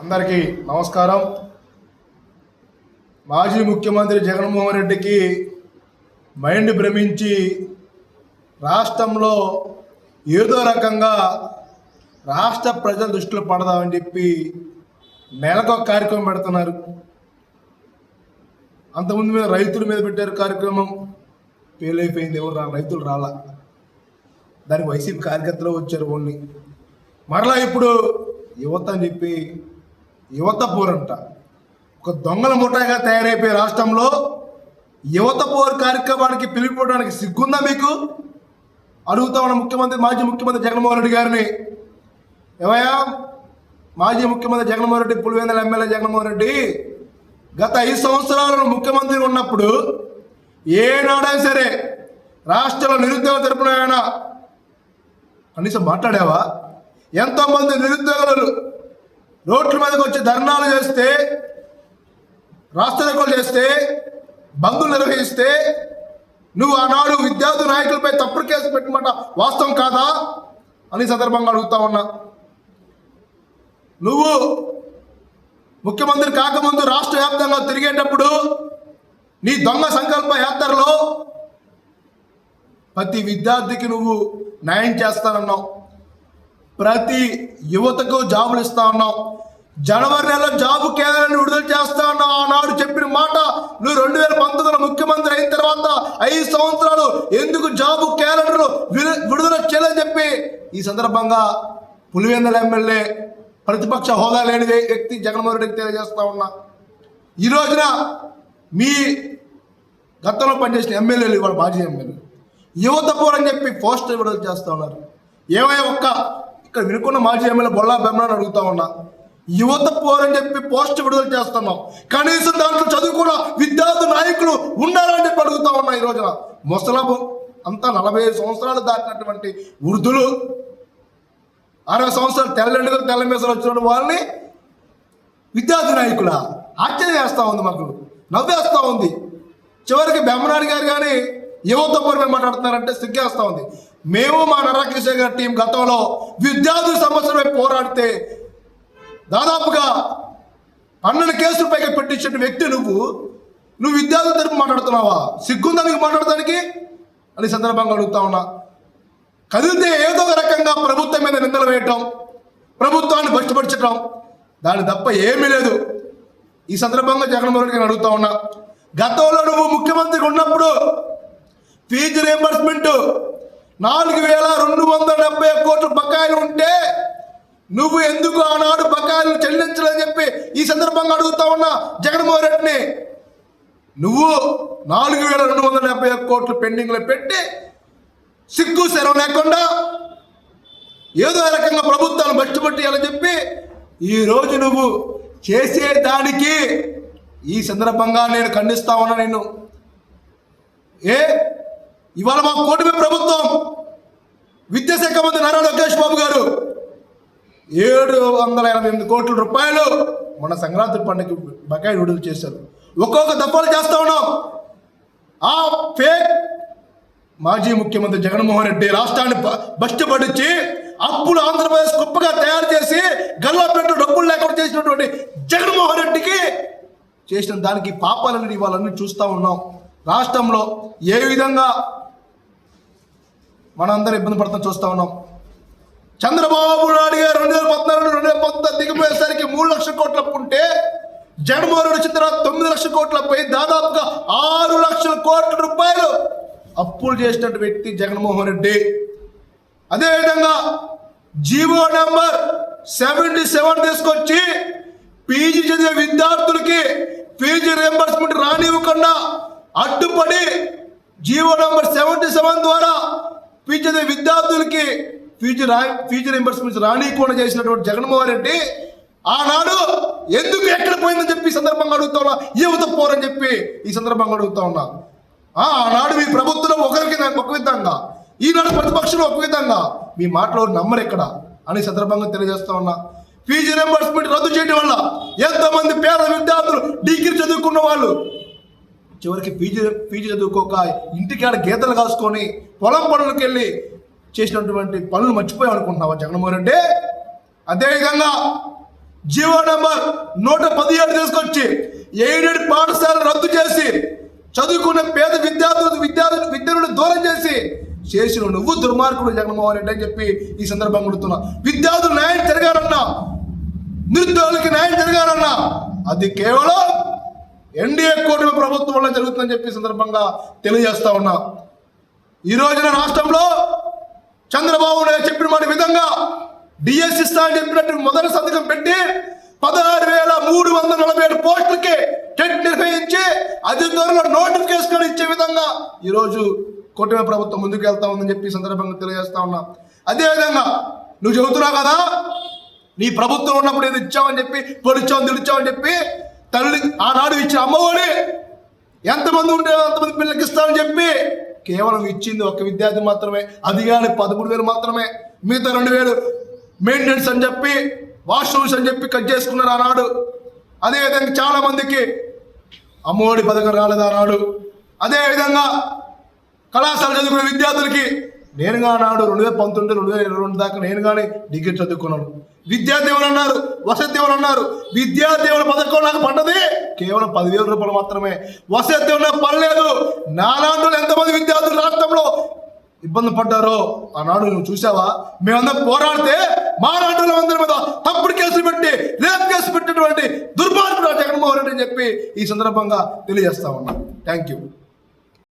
అందరికీ నమస్కారం. మాజీ ముఖ్యమంత్రి జగన్మోహన్ రెడ్డికి మైండ్ భ్రమించి రాష్ట్రంలో ఏదో రకంగా రాష్ట్ర ప్రజల దృష్టిలో పడదామని చెప్పి నెలకు ఒక కార్యక్రమం పెడుతున్నారు. అంతకుముందు మీద రైతుల మీద పెట్టారు కార్యక్రమం. ఫెయిల్ అయిపోయింది ఎవరు రా రైతులు రాలా. దానికి వైసీపీ కార్యకర్తలు వచ్చారు ఓన్లీ. మరలా ఇప్పుడు యువత అని చెప్పి యువత పోరంట ఒక దొంగల ముఠాగా తయారైపోయే రాష్ట్రంలో యువత పోర్ కార్యక్రమానికి పిలిపిపోవడానికి సిగ్గుందా మీకు? అడుగుతా ఉన్న ముఖ్యమంత్రి మాజీ ముఖ్యమంత్రి జగన్మోహన్ రెడ్డి గారిని. ఏమయ్యా? మాజీ ముఖ్యమంత్రి జగన్మోహన్ రెడ్డి పులివెందుల ఎమ్మెల్యే జగన్మోహన్ రెడ్డి గత ఐదు సంవత్సరాలు ముఖ్యమంత్రి ఉన్నప్పుడు ఏనాడైనా సరే రాష్ట్రంలో నిరుద్యోగ తరపున ఏమైనా కనీసం మాట్లాడావా? ఎంతోమంది నిరుద్యోగులు రోడ్ల మీదకి వచ్చి ధర్నాలు చేస్తే రాష్ట్రీయకులు చేస్తే బంధులు నిర్వహిస్తే నువ్వు ఆనాడు విద్యార్థి నాయకులపై తప్పుడు కేసు పెట్టమాట వాస్తవం కాదా? అని సందర్భంగా అడుగుతా ఉన్నా. నువ్వు ముఖ్యమంత్రి కాకముందు రాష్ట్ర వ్యాప్తంగా తిరిగేటప్పుడు నీ దొంగ సంకల్ప యాత్రలో ప్రతి విద్యార్థికి నువ్వు న్యాయం చేస్తానన్నావు. ప్రతి యువతకు జాబులు ఇస్తా ఉన్నావు జనవరి నెల జాబు కేంద్రాన్ని విడుదల చేస్తా ఉన్నావు ఆనాడు చెప్పిన మాట నువ్వు రెండు వేల పంతొమ్మిదిలో ముఖ్యమంత్రి అయిన తర్వాత ఐదు సంవత్సరాలు ఎందుకు జాబు క్యాలెండర్ విడుదల చేయలేదని చెప్పి ఈ సందర్భంగా పులివెందల ఎమ్మెల్యే ప్రతిపక్ష హోదా లేని వ్యక్తి జగన్మోహన్ రెడ్డికి తెలియజేస్తా ఉన్నా. ఈ రోజున మీ గతంలో పనిచేసిన ఎమ్మెల్యేలు ఇవాళ మాజీ ఎమ్మెల్యేలు. యువత పోరని చెప్పి పోస్టర్ విడుదల చేస్తా ఉన్నారు. ఏమయ్య ఒక్క ఇక్కడ వినుకున్న మాజీ ఎమ్మెల్యే బొల్లా బెమ్మని అడుగుతా ఉన్నా యువత పోరని చెప్పి పోస్ట్ విడుదల చేస్తున్నాం. కనీసం దాంట్లో చదువుకున్న విద్యార్థి నాయకులు ఉన్నారని చెప్పి అడుగుతా ఉన్నా ఈ రోజున. ముసలబు అంతా నలభై ఐదు సంవత్సరాలు దాటినటువంటి వృద్ధులు అరవై సంవత్సరాలు తెల్లెండుగా తెల్ల మీసలు వచ్చిన వాళ్ళని విద్యార్థి నాయకుల ఆశ్చర్యం వేస్తూ ఉంది మాకు నవ్వేస్తూ ఉంది. చివరికి బెమ్మనాడు గారు కానీ యువత పూర్వం మాట్లాడుతున్నారంటే సిగ్గేస్తూ ఉంది. మేము మా నరకిషోర్ గారి టీం గతంలో విద్యార్థుల సమస్యలపై పోరాడితే దాదాపుగా పన్నెండు కేసులు పైగా పెట్టించిన వ్యక్తి నువ్వు. నువ్వు విద్యార్థుల తరపు మాట్లాడుతున్నావా? సిగ్గుందా నీకు మాట్లాడటానికి? అని సందర్భంగా అడుగుతా ఉన్నా. కదిలితే ఏదో ఒక రకంగా ప్రభుత్వం మీద నిందలు వేయటం ప్రభుత్వాన్ని భ్రష్టపరచటం దాని తప్ప ఏమీ లేదు. ఈ సందర్భంగా జగన్మోహన్ రెడ్డి అడుగుతా ఉన్నా. గతంలో నువ్వు ముఖ్యమంత్రిగా ఉన్నప్పుడు ఫీజు రియంబర్స్మెంట్ నాలుగు వేల రెండు వందల డెబ్బై కోట్ల బకాయిలు ఉంటే నువ్వు ఎందుకు ఆనాడు బకాయిలు చెల్లించలేని చెప్పి ఈ సందర్భంగా అడుగుతా ఉన్నా జగన్మోహన్ రెడ్డిని. నువ్వు నాలుగు వేల రెండు వందల డెబ్బై కోట్లు పెండింగ్లో పెట్టి సిగ్గు సెలవు లేకుండా ఏదో రకంగా ప్రభుత్వాన్ని బట్టుబట్టియాలని చెప్పి ఈరోజు నువ్వు చేసే దానికి ఈ సందర్భంగా నేను ఖండిస్తా ఉన్నా నేను ఏ? ఇవాళ మా కూటమి ప్రభుత్వం విద్యాశాఖ మంత్రి నారా లోకేష్ బాబు గారు ఏడు వందల ఎనభై ఎనిమిది కోట్ల రూపాయలు మన సంక్రాంతి పండుగ బకాయి విడుదల చేశారు. ఒక్కొక్క దఫాలు చేస్తా ఉన్నాం. ఆ ఫేక్ మాజీ ముఖ్యమంత్రి జగన్మోహన్ రెడ్డి రాష్ట్రాన్ని బ- బస్టుపడిచి అప్పులు ఆంధ్రప్రదేశ్ గొప్పగా తయారు చేసి గల్లాపెట్టు డబ్బులు లేకుండా చేసినటువంటి జగన్మోహన్ రెడ్డికి చేసిన దానికి పాపాలని ఇవాళన్నీ చూస్తూ ఉన్నాం. రాష్ట్రంలో ఏ విధంగా మనందరం ఇబ్బంది పడుతున్నా చూస్తూ ఉన్నాం. చంద్రబాబు నాయుడు గారు రెండు వేల పద్నాలుగు రెండు వేల పంతొమ్మిది దిగిపోయేసరికి మూడు లక్షల కోట్ల ఉంటే జగన్మోహన్ రెడ్డి వచ్చిన తర్వాత తొమ్మిది లక్షల కోట్లపై దాదాపుగా ఆరు లక్షల కోట్ల రూపాయలు అప్పులు చేసినటువంటి వ్యక్తి జగన్మోహన్ రెడ్డి. అదేవిధంగా జీవో నెంబర్ సెవెంటీ సెవెన్ తీసుకొచ్చి పీజీ చదివే విద్యార్థులకి పీజీ రియంబర్స్మెంట్ రానివ్వకుండా అడ్డుపడి జీవో నెంబర్ సెవెంటీ సెవెన్ ద్వారా పీజీ చదివే విద్యార్థులకి ఫీజు రా ఫీజు రియంబర్స్మెంట్ రానియకుండా చేసినటువంటి జగన్మోహన్ రెడ్డి ఆనాడు ఎందుకు ఎక్కడ పోయిందని చెప్పి ఈ సందర్భంగా అడుగుతా ఉన్నా యువత పోరని చెప్పి ఈ సందర్భంగా అడుగుతా ఉన్నా. ఆనాడు మీ ప్రభుత్వం ఒకరికి ఒక విధంగా ఈనాడు ప్రతిపక్షంలో ఒక విధంగా మీ మాటలో నమ్మరు ఎక్కడ అని సందర్భంగా తెలియజేస్తా ఉన్నా. ఫీజు రియంబర్స్మెంట్ రద్దు చేయడం వల్ల ఎంతమంది పేద విద్యార్థులు డిగ్రీ చదువుకున్న వాళ్ళు చివరికి పీజీ పీజీ చదువుకోక ఇంటికాడ గీతలు కాసుకొని పొలం పనులకు వెళ్ళి చేసినటువంటి పనులు మర్చిపోయాం అనుకుంటున్నావా జగన్మోహన్ రెడ్డి? అదేవిధంగా జీవో నెంబర్ నూట పదిహేడు తీసుకొచ్చి ఎయిడెడ్ పాఠశాల రద్దు చేసి చదువుకున్న పేద విద్యార్థులు విద్యార్థులు విద్యను దూరం చేసి చేసిన నువ్వు దుర్మార్గుడు జగన్మోహన్ రెడ్డి అని చెప్పి ఈ సందర్భంగా అడుగుతున్నా. విద్యార్థులు న్యాయం జరగాలన్నా నిరుద్యోగులకి న్యాయం జరగాలన్నా అది కేవలం ఎన్డీఏ కూటమి ప్రభుత్వం వల్ల జరుగుతుందని చెప్పి సందర్భంగా తెలియజేస్తా ఉన్నా. ఈ రోజున రాష్ట్రంలో చంద్రబాబు నాయుడు చెప్పిన మాట విధంగా డిఎస్సి స్థాయి అని చెప్పినట్టు మొదటి సంతకం పెట్టి పదహారు వేల మూడు వందల నలభై ఏడు పోస్టులకి టెట్ నిర్వహించి అతి త్వరలో నోటిఫికేషన్ ఇచ్చే విధంగా ఈరోజు కూటమి ప్రభుత్వం ముందుకు వెళ్తా ఉందని చెప్పి సందర్భంగా తెలియజేస్తా ఉన్నా. అదేవిధంగా నువ్వు చెబుతున్నావు కదా నీ ప్రభుత్వం ఉన్నప్పుడు ఏది ఇచ్చావని చెప్పి పొడిచావు తిడిచావని చెప్పి తల్లి ఆనాడు ఇచ్చిన అమ్మఒడి ఎంతమంది ఉంటే అంతమంది పిల్లలకి ఇస్తానని చెప్పి కేవలం ఇచ్చింది ఒక విద్యార్థి మాత్రమే అది కానీ పదమూడు వేలు మాత్రమే. మిగతా రెండు వేలు మెయింటెనెన్స్ అని చెప్పి వాష్రూమ్స్ అని చెప్పి కట్ చేసుకున్నారు ఆనాడు. అదేవిధంగా చాలా మందికి అమ్మఒడి పథకం రాలేదు ఆనాడు. అదేవిధంగా కళాశాల చదువుకునే విద్యార్థులకి నేను నాడు రెండు వేల పంతొమ్మిది రెండు వేల ఇరవై రెండు దాకా నేను కానీ డిగ్రీ చదువుకున్నాను. విద్యాదేవులు అన్నారు వసతి అన్నారు. విద్యాదేవుల పథకం నాకు పడ్డది. కేవలం పదివేల రూపాయలు మాత్రమే. వసతి నాకు పడలేదు నాలాంటి ఎంతమంది విద్యార్థులు రాష్ట్రంలో ఇబ్బంది పడ్డారో ఆనాడు నువ్వు చూసావా మేమందరం పోరాడితే మా నాటుల అందరి మీద తప్పుడు కేసులు పెట్టి రేప్ కేసు పెట్టినటువంటి దుర్మార్గుడు జగన్మోహన్ రెడ్డి అని చెప్పి ఈ సందర్భంగా తెలియజేస్తా ఉన్నా. Thank you